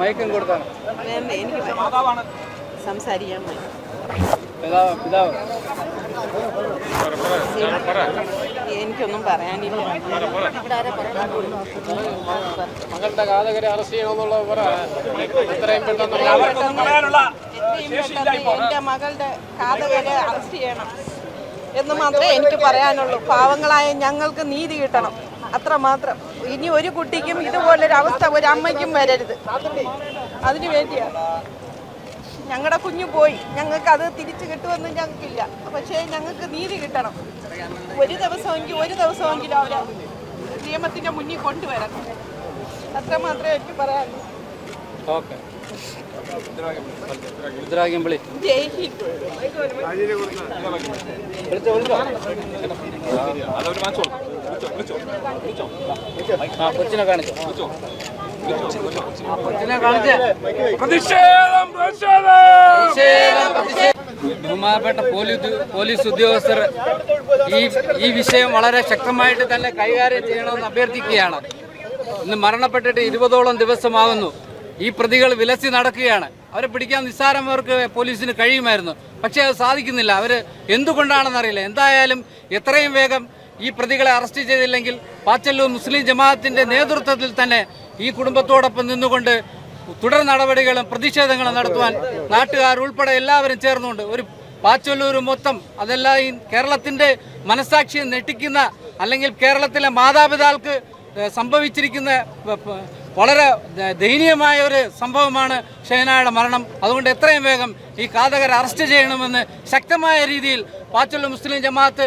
മയക്കം കൊടുത്താണ്. എനിക്ക് സംസാരിക്കാൻ എനിക്കൊന്നും പറയാനില്ല? മകളുടെ ഘാതകരെ അറസ്റ്റ് ചെയ്യണമെന്നുള്ളത് പറ എത്രയും പെട്ടെന്ന് എത്രയും പെട്ടെന്ന് എന്റെ മകളുടെ കാതകരെ അറസ്റ്റ് ചെയ്യണം. എന്ന് മാത്രമേ എനിക്ക് പറയാനുള്ളൂ. പാവങ്ങളായ ഞങ്ങൾക്ക് നീതി കിട്ടണം. അത്ര മാത്രം ഇനി ഒരു കുട്ടിക്കും ഇതുപോലൊരു അവസ്ഥ ഒരു അമ്മയ്ക്കും വരരുത്. അതിനു വേണ്ടിയാണ് ഞങ്ങളുടെ കുഞ്ഞു പോയി. ഞങ്ങൾക്ക് അത് തിരിച്ചു കിട്ടുമെന്ന് ഞങ്ങൾക്കില്ല. പക്ഷേ ഞങ്ങൾക്ക് നീതി കിട്ടണം. ഒരു ദിവസമെങ്കിൽ ഒരു ദിവസമെങ്കിലും അവരെ നിയമത്തിന്റെ മുന്നിൽ കൊണ്ടുവരണം. അത്ര മാത്രമേ എനിക്ക് പറയാനുള്ളൂ. ഓക്കെ. മുദ്രാവാക്യം ജയ് ഹിന്ദ്. വിളിച്ചോ വിളിച്ചോ? കൊച്ചിനെ. ബഹുമാനപ്പെട്ട പോലീസ് പോലീസ് ഉദ്യോഗസ്ഥർ ഈ ഈ വിഷയം വളരെ ശക്തമായിട്ട് തന്നെ കൈകാര്യം ചെയ്യണമെന്ന് അഭ്യർത്ഥിക്കുകയാണ്. ഇന്ന് മരണപ്പെട്ടിട്ട് ഇരുപതോളം ദിവസമാകുന്നു. ഈ പ്രതികൾ വിലസി നടക്കുകയാണ്. അവരെ പിടിക്കാൻ നിസ്സാരം അവർക്ക് പോലീസിന് കഴിയുമായിരുന്നു. പക്ഷേ അത് സാധിക്കുന്നില്ല. അവർ എന്തുകൊണ്ടാണെന്നറിയില്ല. എന്തായാലും എത്രയും വേഗം ഈ പ്രതികളെ അറസ്റ്റ് ചെയ്തില്ലെങ്കിൽ പാച്ചല്ലൂർ മുസ്ലിം ജമാഅത്തിന്റെ നേതൃത്വത്തിൽ തന്നെ ഈ കുടുംബത്തോടൊപ്പം നിന്നുകൊണ്ട് തുടർ നടപടികളും പ്രതിഷേധങ്ങളും നടത്തുവാൻ നാട്ടുകാർ ഉൾപ്പെടെ എല്ലാവരും ചേർന്നുകൊണ്ട് ഒരു പാച്ചല്ലൂർ മൊത്തം അതെല്ലാം ഈ കേരളത്തിന്റെ മനസാക്ഷിയെ നെട്ടിക്കുന്ന അല്ലെങ്കിൽ കേരളത്തിലെ മാതാപിതാക്കൾക്ക് സംഭവിച്ചിരിക്കുന്ന വളരെ ദയനീയമായ ഒരു സംഭവമാണ് ഷെഹനായുടെ മരണം. അതുകൊണ്ട് എത്രയും വേഗം ഈ കാതകരെ അറസ്റ്റ് ചെയ്യണമെന്ന് ശക്തമായ രീതിയിൽ Pachalloor Muslim Jamaat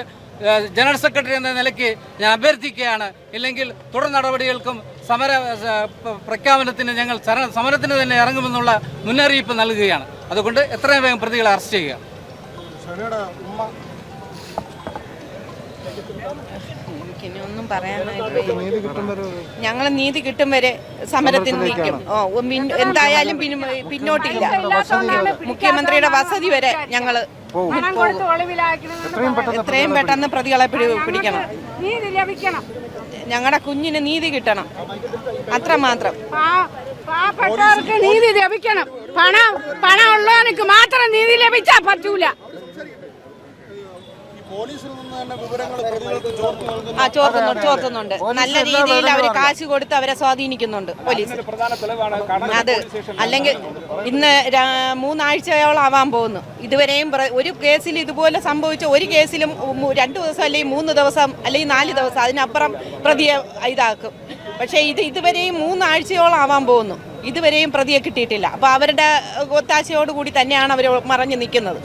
general secretary എന്ന നിലയ്ക്ക് ഞാൻ അഭ്യർത്ഥിക്കുകയാണ്. ഇല്ലെങ്കിൽ തുടർ നടപടികൾക്കും സമര പ്രഖ്യാപനത്തിന് ഞങ്ങൾ സമരത്തിന് തന്നെ ഇറങ്ങുമെന്നുള്ള മുന്നറിയിപ്പ് നൽകുകയാണ്. അതുകൊണ്ട് എത്രയും വേഗം പ്രതികളെ അറസ്റ്റ് ചെയ്യുക. എനിക്കിനി ഒന്നും പറയാനായിട്ട് ഞങ്ങൾ നീതി കിട്ടും വരെ സമരത്തിൽ നിൽക്കും. എന്തായാലും പിന്നോട്ടില്ല. മുഖ്യമന്ത്രിയുടെ വസതി വരെ ഞങ്ങൾ എത്രയും പെട്ടെന്ന് പ്രതികളെ പിടി- പിടിക്കണം. നീതി ലഭിക്കണം. ഞങ്ങളുടെ കുഞ്ഞിന് നീതി കിട്ടണം. അത്രമാത്രം പാ- പാവപ്പെട്ടവർക്ക് നീതി ലഭിക്കണം. പണം പണം ഉള്ളവനക്ക് മാത്രം നീതി ലഭിച്ചാ പറ്റൂല. ആ ചോർത്തുന്നുണ്ട്. ചോർത്തുന്നുണ്ട് നല്ല രീതിയിൽ അവർ കാശ് കൊടുത്ത് അവരെ സ്വാധീനിക്കുന്നുണ്ട് പോലീസ്. അത് അല്ലെങ്കിൽ ഇന്ന് മൂന്നാഴ്ചയോളം ആവാൻ പോകുന്നു. ഇതുവരെയും ഒരു കേസിൽ ഇതുപോലെ സംഭവിച്ച ഒരു കേസിലും രണ്ടു രണ്ട് ദിവസം അല്ലെങ്കിൽ മൂന്ന് ദിവസം അല്ലെങ്കിൽ നാല് ദിവസം അതിനപ്പുറം പ്രതിയെ ഇതാക്കും. പക്ഷേ ഇത് ഇതുവരെയും മൂന്നാഴ്ചയോളം ആവാൻ പോകുന്നു. ഇതുവരെയും പ്രതിയെ കിട്ടിയിട്ടില്ല. അപ്പോൾ അവരുടെ ഒത്താശയോടുകൂടി തന്നെയാണ് അവർ മറഞ്ഞു നിൽക്കുന്നത്.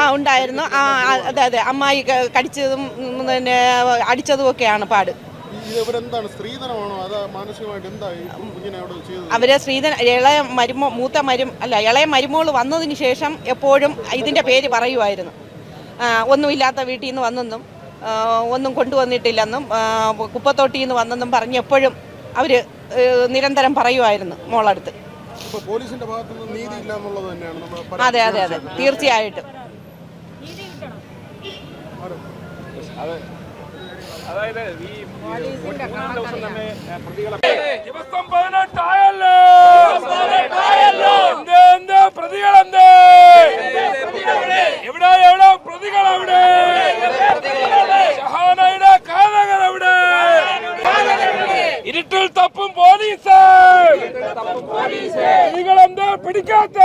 ആ ഉണ്ടായിരുന്നു. ആ അതെ അതെ. അമ്മായി കടിച്ചതും പിന്നെ അടിച്ചതും ഒക്കെയാണ് പാട് അവർ ശ്രീധന ഇളയ മരുമോ മൂത്ത മരും അല്ല ഇളയ മരുമോൾ വന്നതിന് ശേഷം എപ്പോഴും ഇതിന്റെ പേര് പറയുമായിരുന്നു ഒന്നുമില്ലാത്ത വീട്ടിൽ നിന്ന് വന്നെന്നും. ഒന്നും കൊണ്ടുവന്നിട്ടില്ലെന്നും കുപ്പത്തൊട്ടിയിൽ നിന്ന് വന്നെന്നും പറഞ്ഞ് എപ്പോഴും അവർ നിരന്തരം പറയുമായിരുന്നു മോളടുത്ത്. പോലീസിന്റെ ഭാഗത്തുനിന്ന് നീതി ഇല്ല എന്നുള്ളത് തന്നെയാണ് നമ്മൾ അതെ അതെ അതെ. തീർച്ചയായിട്ടും. അതായത് ഈ ദിവസം തന്നെ ഏഹ്, പ്രതികളെ ദിവസം പതിനെട്ടായല്ലോ! എന്ത് എന്ത് പ്രതികളെന്ത് എവിടെ എവിടെ പ്രതികൾ എവിടെ ഷഹാനയുടെ കാതകർ എവിടെ ഇരുട്ടിൽ തപ്പും പോലീസ് പ്രതികളെന്താ പിടിക്കാത്ത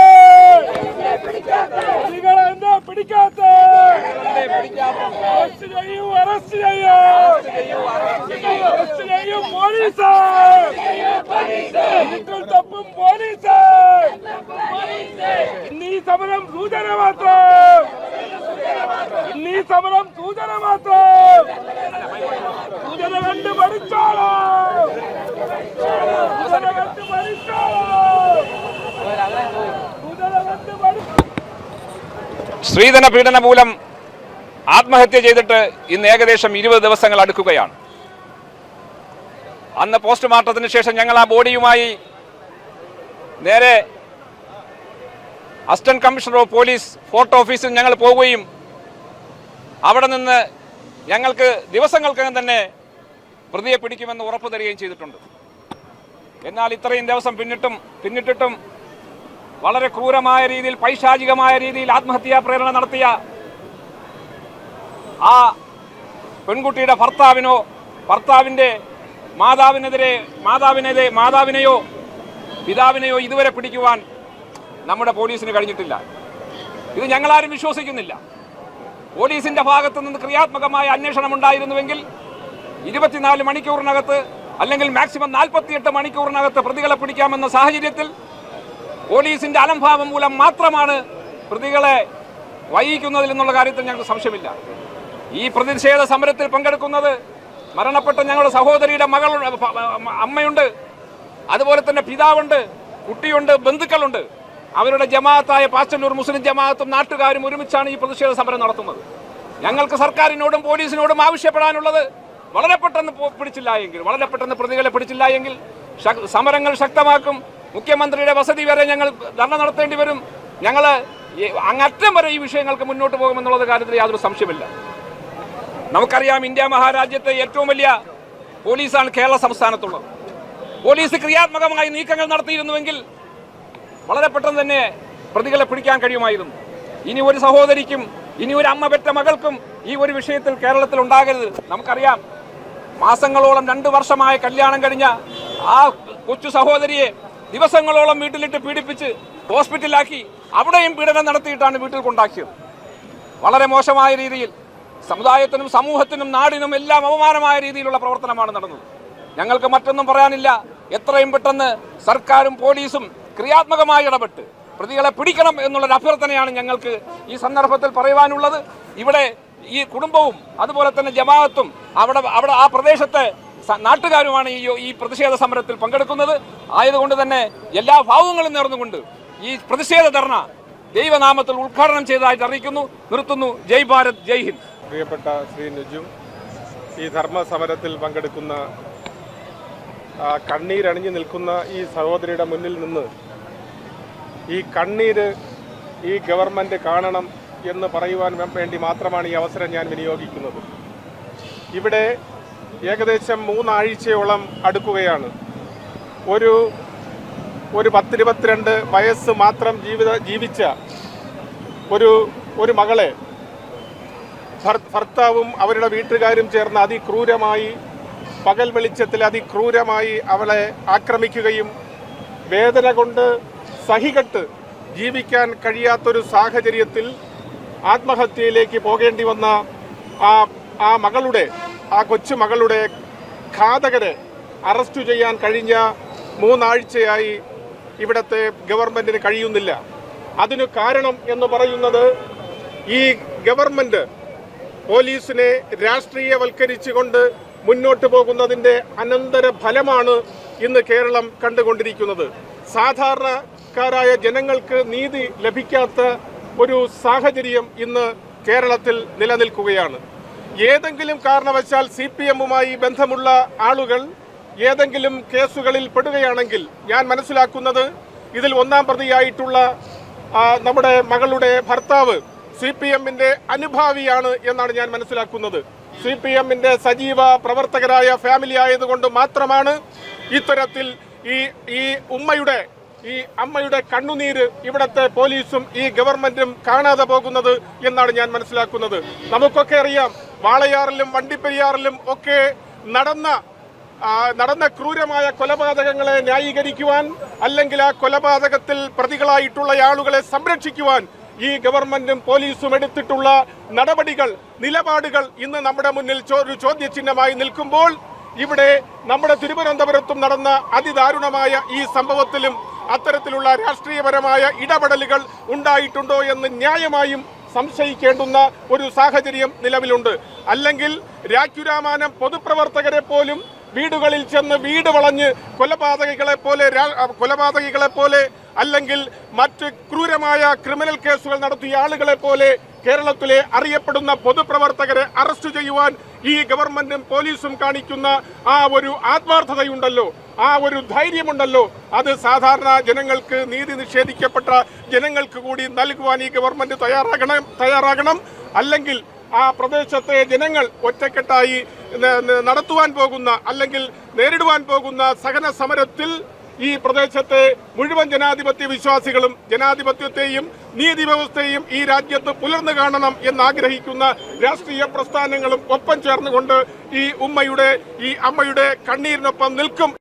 പ്രതികളെന്താ പിടിക്കാത്ത അറസ്റ്റ് ചെയ്യൂ അറസ്റ്റ് ചെയ്യൂ അറസ്റ്റ് ചെയ്യൂ പോലീസ് ഇരുട്ടിൽ സൂചന മാത്രം ഇന്നീ സമരം സൂചന മാത്രം സൂചന കണ്ട് പഠിച്ചോളൂ സ്ത്രീധന പീഡന മൂലം ആത്മഹത്യ ചെയ്തിട്ട് ഇന്ന് ഏകദേശം ഇരുപത് ദിവസങ്ങൾ അടുക്കുകയാണ്. അന്ന് പോസ്റ്റ്മോർട്ടത്തിന് ശേഷം ഞങ്ങൾ ആ ബോഡിയുമായി നേരെ assistant commissioner of police fort ഓഫീസിൽ ഞങ്ങൾ പോവുകയും അവിടെ നിന്ന് ഞങ്ങൾക്ക് ദിവസങ്ങൾക്കകം തന്നെ പ്രതിയെ പിടിക്കുമെന്ന് ഉറപ്പു തരികയും ചെയ്തിട്ടുണ്ട്. എന്നാൽ ഇത്രയും ദിവസം പിന്നിട്ടും പിന്നിട്ടിട്ടും വളരെ ക്രൂരമായ രീതിയിൽ പൈശാചികമായ രീതിയിൽ ആത്മഹത്യാ പ്രേരണ നടത്തിയ ആ പെൺകുട്ടിയുടെ ഭർത്താവിനോ ഭർത്താവിന്റെ മാതാവിനെതിരെ മാതാവിനെതിരെ മാതാവിനെയോ പിതാവിനെയോ ഇതുവരെ പിടിക്കുവാൻ നമ്മുടെ പോലീസിന് കഴിഞ്ഞിട്ടില്ല. ഇത് ഞങ്ങളാരും വിശ്വസിക്കുന്നില്ല. പോലീസിന്റെ ഭാഗത്തു നിന്ന് ക്രിയാത്മകമായ അന്വേഷണം ഉണ്ടായിരുന്നുവെങ്കിൽ ഇരുപത്തിനാല് മണിക്കൂറിനകത്ത് അല്ലെങ്കിൽ മാക്സിമം നാൽപ്പത്തിയെട്ട് മണിക്കൂറിനകത്ത് പ്രതികളെ പിടിക്കാമെന്ന സാഹചര്യത്തിൽ പോലീസിന്റെ അലംഭാവം മൂലം മാത്രമാണ് പ്രതികളെ വൈകിക്കുന്നതിൽ എന്നുള്ള കാര്യത്തിൽ ഞങ്ങൾക്ക് സംശയമില്ല. ഈ പ്രതിഷേധ സമരത്തിൽ പങ്കെടുക്കുന്നത് മരണപ്പെട്ട ഞങ്ങളുടെ സഹോദരിയുടെ മകൾ അമ്മയുണ്ട്. അതുപോലെ തന്നെ പിതാവുണ്ട് കുട്ടിയുണ്ട് ബന്ധുക്കളുണ്ട്. അവരുടെ ജമാഅത്തായ പാസ്റ്റന്നൂർ മുസ്ലിം ജമാഅത്തും നാട്ടുകാരും ഒരുമിച്ചാണ് ഈ പ്രതിഷേധ സമരം നടത്തുന്നത്. ഞങ്ങൾക്ക് സർക്കാരിനോടും പോലീസിനോടും ആവശ്യപ്പെടാനുള്ളത് വളരെ പെട്ടെന്ന് പിടിച്ചില്ല എങ്കിൽ വളരെ പെട്ടെന്ന് പ്രതികളെ പിടിച്ചില്ല എങ്കിൽ സമരങ്ങൾ ശക്തമാക്കും. മുഖ്യമന്ത്രിയുടെ വസതി വരെ ഞങ്ങൾ ധർണ നടത്തേണ്ടി വരും. ഞങ്ങൾ അങ്ങറ്റം വരെ ഈ വിഷയങ്ങൾക്ക് മുന്നോട്ട് പോകുമെന്നുള്ളത് കാര്യത്തിൽ യാതൊരു സംശയമില്ല നമുക്കറിയാം ഇന്ത്യ മഹാരാജ്യത്തെ ഏറ്റവും വലിയ പോലീസാണ് കേരള സംസ്ഥാനത്തുള്ളത്. പോലീസ് ക്രിയാത്മകമായി നീക്കങ്ങൾ നടത്തിയിരുന്നുവെങ്കിൽ വളരെ പെട്ടെന്ന് തന്നെ പ്രതികളെ പിടിക്കാൻ കഴിയുമായിരുന്നു. ഇനി ഒരു സഹോദരിക്കും ഇനി ഒരു അമ്മ പെറ്റ മകൾക്കും ഈ ഒരു വിഷയത്തിൽ കേരളത്തിൽ ഉണ്ടാകരുത്. നമുക്കറിയാം മാസങ്ങളോളം രണ്ട് വർഷമായ കല്യാണം കഴിഞ്ഞ ആ കൊച്ചു സഹോദരിയെ ദിവസങ്ങളോളം വീട്ടിലിട്ട് പീഡിപ്പിച്ച് ഹോസ്പിറ്റലാക്കി അവിടെയും പീഡനം നടത്തിയിട്ടാണ് വീട്ടിൽ കൊണ്ടാക്കിയത്. വളരെ മോശമായ രീതിയിൽ സമുദായത്തിനും സമൂഹത്തിനും നാടിനും എല്ലാം അപമാനമായ രീതിയിലുള്ള പ്രവർത്തനമാണ് നടന്നത്. ഞങ്ങൾക്ക് മറ്റൊന്നും പറയാനില്ല. എത്രയും പെട്ടെന്ന് സർക്കാരും പോലീസും ക്രിയാത്മകമായി ഇടപെട്ട് പ്രതികളെ പിടിക്കണം എന്നുള്ളൊരു അഭ്യർത്ഥനയാണ് ഞങ്ങൾക്ക് ഈ സന്ദർഭത്തിൽ പറയുവാനുള്ളത്. ഇവിടെ ഈ കുടുംബവും അതുപോലെ തന്നെ ജമാഅത്തും അവിടെ അവിടെ ആ പ്രദേശത്തെ നാട്ടുകാരുമാണ് ഈ ഈ പ്രതിഷേധ സമരത്തിൽ പങ്കെടുക്കുന്നത്. ആയതുകൊണ്ട് തന്നെ എല്ലാ ഭാവങ്ങളും നേർന്നുകൊണ്ട് ഈ പ്രതിഷേധ ധർണ ദൈവനാമത്തിൽ ഉദ്ഘാടനം ചെയ്തതായിട്ട് അറിയിക്കുന്നു. നിർത്തുന്നു. ജയ് ഭാരത്. ജയ് ഹിന്ദ്. പ്രിയപ്പെട്ട ശ്രീ നുജും ഈ ധർമ്മ സമരത്തിൽ പങ്കെടുക്കുന്ന കണ്ണീരണിഞ്ഞു നിൽക്കുന്ന ഈ സഹോദരിയുടെ മുന്നിൽ നിന്ന് ഈ കണ്ണീര് ഈ ഗവൺമെന്റ് കാണണം എന്ന് പറയുവാൻ വേണ്ടി മാത്രമാണ് ഈ അവസരം ഞാൻ വിനിയോഗിക്കുന്നത്. ഇവിടെ ഏകദേശം മൂന്നാഴ്ചയോളം അടുക്കുകയാണ്. ഒരു ഒരു പത്തിരുപത്തിരണ്ട് വയസ്സ് മാത്രം ജീവിത ജീവിച്ച ഒരു ഒരു മകളെ ഭർത്താവും അവരുടെ വീട്ടുകാരും ചേർന്ന് അതിക്രൂരമായി പകൽ വെളിച്ചത്തിൽ അതിക്രൂരമായി അവളെ ആക്രമിക്കുകയും വേദന കൊണ്ട് സഹികെട്ട് ജീവിക്കാൻ കഴിയാത്തൊരു സാഹചര്യത്തിൽ ആത്മഹത്യയിലേക്ക് പോകേണ്ടി വന്ന ആ ആ മകളുടെ ആ കൊച്ചു മകളുടെ ഘാതകരെ അറസ്റ്റ് ചെയ്യാൻ കഴിഞ്ഞ മൂന്നാഴ്ചയായി ഇവിടത്തെ ഗവൺമെന്റിന് കഴിയുന്നില്ല. അതിനു കാരണം എന്ന് പറയുന്നത് ഈ ഗവൺമെന്റ് പോലീസിനെ രാഷ്ട്രീയവൽക്കരിച്ചുകൊണ്ട് മുന്നോട്ട് പോകുന്നതിന്റെ അനന്തര ഫലമാണ് ഇന്ന് കേരളം കണ്ടുകൊണ്ടിരിക്കുന്നത്. സാധാരണക്കാരായ ജനങ്ങൾക്ക് നീതി ലഭിക്കാത്ത ഒരു സാഹചര്യം ഇന്ന് കേരളത്തിൽ നിലനിൽക്കുകയാണ്. ഏതെങ്കിലും കാരണവശാൽ സി പി എമ്മുമായി ബന്ധമുള്ള ആളുകൾ ഏതെങ്കിലും കേസുകളിൽ പെടുകയാണെങ്കിൽ ഞാൻ മനസ്സിലാക്കുന്നത് ഇതിൽ ഒന്നാം പ്രതിയായിട്ടുള്ള നമ്മുടെ മകളുടെ ഭർത്താവ് സി പി എമ്മിന്റെ അനുഭാവിയാണ് എന്നാണ് ഞാൻ മനസ്സിലാക്കുന്നത്. സി പി എമ്മിന്റെ സജീവ പ്രവർത്തകരായ ഫാമിലി ആയതുകൊണ്ട് മാത്രമാണ് ഇത്തരത്തിൽ ഈ ഈ ഉമ്മയുടെ ഈ അമ്മയുടെ കണ്ണുനീര് ഇവിടത്തെ പോലീസും ഈ ഗവൺമെന്റും കാണാതെ പോകുന്നത് എന്നാണ് ഞാൻ മനസ്സിലാക്കുന്നത്. നമുക്കൊക്കെ അറിയാം വാളയാറിലും വണ്ടിപ്പെരിയാറിലും ഒക്കെ നടന്ന നടന്ന ക്രൂരമായ കൊലപാതകങ്ങളെ ന്യായീകരിക്കുവാൻ അല്ലെങ്കിൽ ആ കൊലപാതകത്തിൽ പ്രതികളായിട്ടുള്ള ആളുകളെ സംരക്ഷിക്കുവാൻ ഈ ഗവൺമെന്റും പോലീസും എടുത്തിട്ടുള്ള നടപടികൾ നിലപാടുകൾ ഇന്ന് നമ്മുടെ മുന്നിൽ ഒരു ചോദ്യചിഹ്നമായി നിൽക്കുമ്പോൾ ഇവിടെ നമ്മുടെ തിരുവനന്തപുരത്തും നടന്ന അതിദാരുണമായ ഈ സംഭവത്തിലും അത്തരത്തിലുള്ള രാഷ്ട്രീയപരമായ ഇടപെടലുകൾ ഉണ്ടായിട്ടുണ്ടോ എന്ന് ന്യായമായും സംശയിക്കേണ്ടുന്ന ഒരു സാഹചര്യം നിലവിലുണ്ട്. അല്ലെങ്കിൽ രാഖ്യുരാമാനം പൊതുപ്രവർത്തകരെ പോലും വീടുകളിൽ ചെന്ന് വീട് വളഞ്ഞ് കൊലപാതകികളെ പോലെ കൊലപാതകികളെ പോലെ അല്ലെങ്കിൽ മറ്റ് ക്രൂരമായ ക്രിമിനൽ കേസുകൾ നടത്തിയ ആളുകളെ പോലെ കേരളത്തിലെ അറിയപ്പെടുന്ന പൊതുപ്രവർത്തകരെ അറസ്റ്റ് ചെയ്യുവാൻ ഈ ഗവൺമെന്റും പോലീസും കാണിക്കുന്ന ആ ഒരു ആത്മാർത്ഥതയുണ്ടല്ലോ ആ ഒരു ധൈര്യമുണ്ടല്ലോ. അത് സാധാരണ ജനങ്ങൾക്ക് നീതി നിഷേധിക്കപ്പെട്ട ജനങ്ങൾക്ക് കൂടി നൽകുവാൻ ഈ ഗവൺമെന്റ് തയ്യാറാകണം തയ്യാറാകണം. അല്ലെങ്കിൽ ആ പ്രദേശത്തെ ജനങ്ങൾ ഒറ്റക്കെട്ടായി നടത്തുവാൻ പോകുന്ന അല്ലെങ്കിൽ നേരിടുവാൻ പോകുന്ന സഹന സമരത്തിൽ ഈ പ്രദേശത്തെ മുഴുവൻ ജനാധിപത്യ വിശ്വാസികളും ജനാധിപത്യത്തെയും നീതി വ്യവസ്ഥയെയും ഈ രാജ്യത്ത് പുലർന്നു കാണണം എന്നാഗ്രഹിക്കുന്ന രാഷ്ട്രീയ പ്രസ്ഥാനങ്ങളും ഒപ്പം ചേർന്നുകൊണ്ട് ഈ ഉമ്മയുടെ ഈ അമ്മയുടെ കണ്ണീരിനൊപ്പം നിൽക്കും.